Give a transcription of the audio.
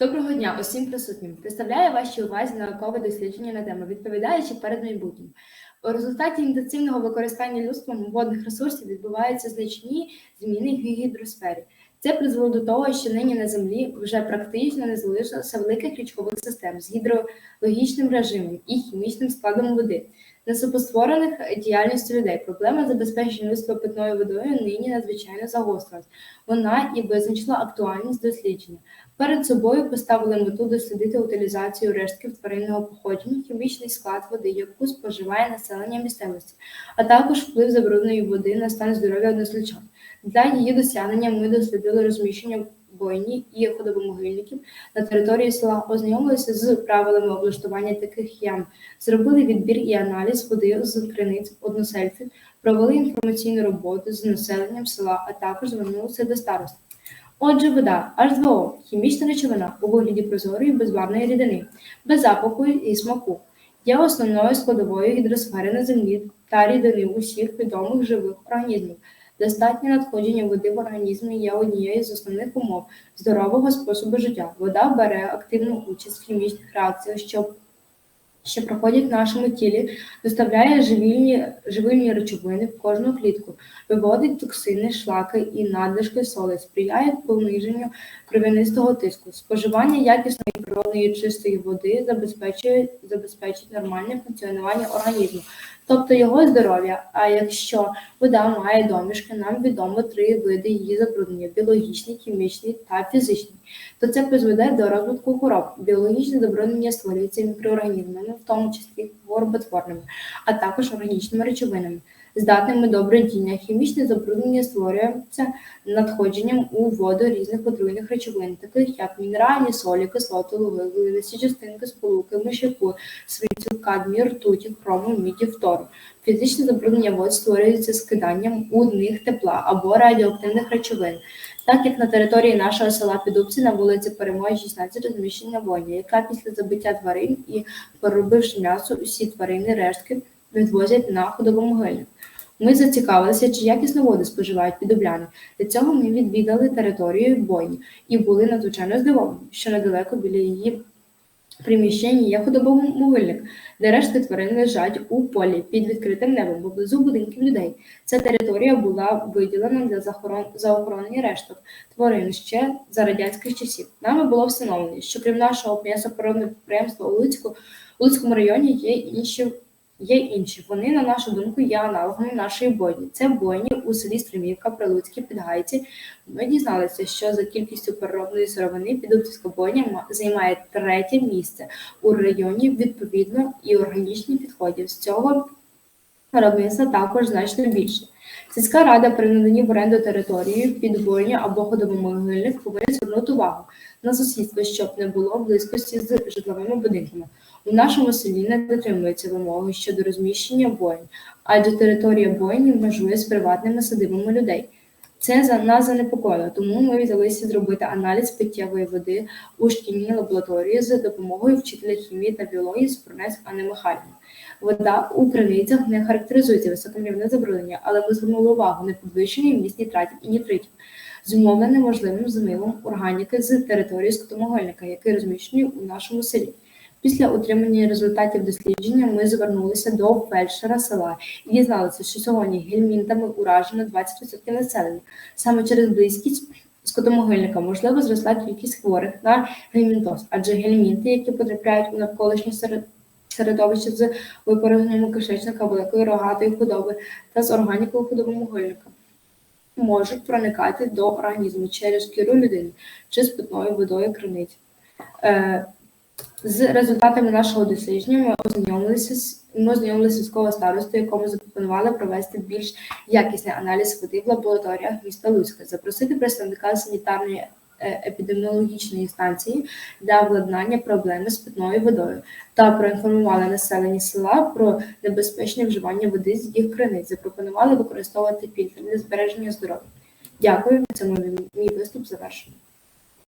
Доброго дня усім присутнім. Представляю вашій увазі наукове дослідження на тему відповідаючи перед майбутнім. У результаті інтенсивного використання людством водних ресурсів відбуваються значні зміни в гідросфері. Це призвело до того, що нині на землі вже практично не залишилося великих річкових систем з гідрологічним режимом і хімічним складом води. Несупостворених діяльністю людей проблема забезпечення людства питною водою нині надзвичайно загострилась. Вона і визначила актуальність дослідження. Перед собою поставили мету дослідити утилізацію рештків тваринного походження, хімічний склад води, яку споживає населення місцевості, а також вплив забрудненої води на стан здоров'я односельчан. Для її досягнення ми дослідили розміщення бойні і ходовомогильників на території села, ознайомилися з правилами облаштування таких ям, зробили відбір і аналіз води з криниць односельців, провели інформаційну роботу з населенням села, а також звернулися до старост. Отже, вода H2O – хімічна речовина у вигляді прозорої безбарвної рідини, без запаху і смаку, є основною складовою гідросфери на землі та рідини усіх відомих живих організмів. Достатнє надходження води в організмі є однією з основних умов здорового способу життя. Вода бере активну участь в хімічних реакціях, що що проходять в нашому тілі, доставляє живільні, живильні речовини в кожну клітку, виводить токсини, шлаки і надлишки соли, сприяє пониженню кров'янистого тиску. Споживання якісної природної чистої води забезпечує забезпечить нормальне функціонування організму, тобто його здоров'я. А якщо вода має домішки, нам відомо три види її забруднення: біологічні, хімічні та фізичні, то це призведе до розвитку хвороб. Біологічне забруднення створюється мікроорганізмами, в тому числі хвороботворними, а також органічними речовинами. Здатними до бродіння. Хімічне забруднення створюється надходженням у воду різних отруйних речовин, таких як мінеральні солі, кислоти, луги, глинисті частинки, сполуки, мишяку, свинцю, кадмію, ртуті, хрому, міді, фтору. Фізичне забруднення вод створюється скиданням у них тепла або радіоактивних речовин. Так як на території нашого села Підубці на вулиці Перемоги 16 розміщена воня, яка після забиття тварин і переробивши м'ясо, усі тварини рештки відвозять на ходовомогильник. Ми зацікавилися, чи якісно воду споживають підубляни. Для цього ми відвідали територію бойні і були надзвичайно здивовані, що недалеко біля її приміщення є ходобомогильник, де рештки тварин лежать у полі під відкритим небом поблизу будинків людей. Ця територія була виділена для захорон... заохоронення решток тварин ще за радянських часів. Нами було встановлено, що крім нашого м'ясопереробного підприємства у Луцьку, у Луцькому районі є інші Є інші. Вони, на нашу думку, є аналогами нашої бойні. Це бойні у селі Стримівка, Прилуцькі, Підгайці. Ми дізналися, що за кількістю переробної сировини Підубцівська бойня займає третє місце у районі відповідно і органічних підходів. З цього виробництва також значно більше. Сільська рада при наданні в оренду території під бойню або ходовомогильник повинна звернути увагу на сусідство, щоб не було близькості з житловими будинками. У нашому селі не дотримуються вимоги щодо розміщення бойень, адже територія бойні межує з приватними садибами людей. Це за нас занепокоїло, тому ми взялися зробити аналіз питтєвої води у шкільній лабораторії за допомогою вчителя хімії та біології з Пронець Анни Михайлівни. Вода у криницях не характеризується високим рівнем забруднення, але ми звернули увагу на підвищення вміст нітратів і нітритів, зумовлене можливим змивом органіки з території скотомогильника, який розміщений у нашому селі. Після отримання результатів дослідження ми звернулися до фельдшера села і дізналися, що сьогодні гельмінтами уражено 20% населення. Саме через близькість скотомогильника можливо зросла кількість хворих на гельмінтоз, адже гельмінти, які потрапляють у навколишнє середовище з випорожненням кишечника великої рогатої худоби та з органікою худобомогильника, можуть проникати до організму через шкіру людини чи з питною водою криниць. З результатами нашого дослідження ми ознайомилися ми ознайомилися з коло старостою, якому запропонували провести більш якісний аналіз води в лабораторіях міста Луцька, запросити представника санітарної е, епідеміологічної станції для владнання проблеми з питною водою та проінформували населення села про небезпечне вживання води з їх криниць. Запропонували використовувати фільтр для збереження здоров'я. Дякую. На цьому мій виступ завершено.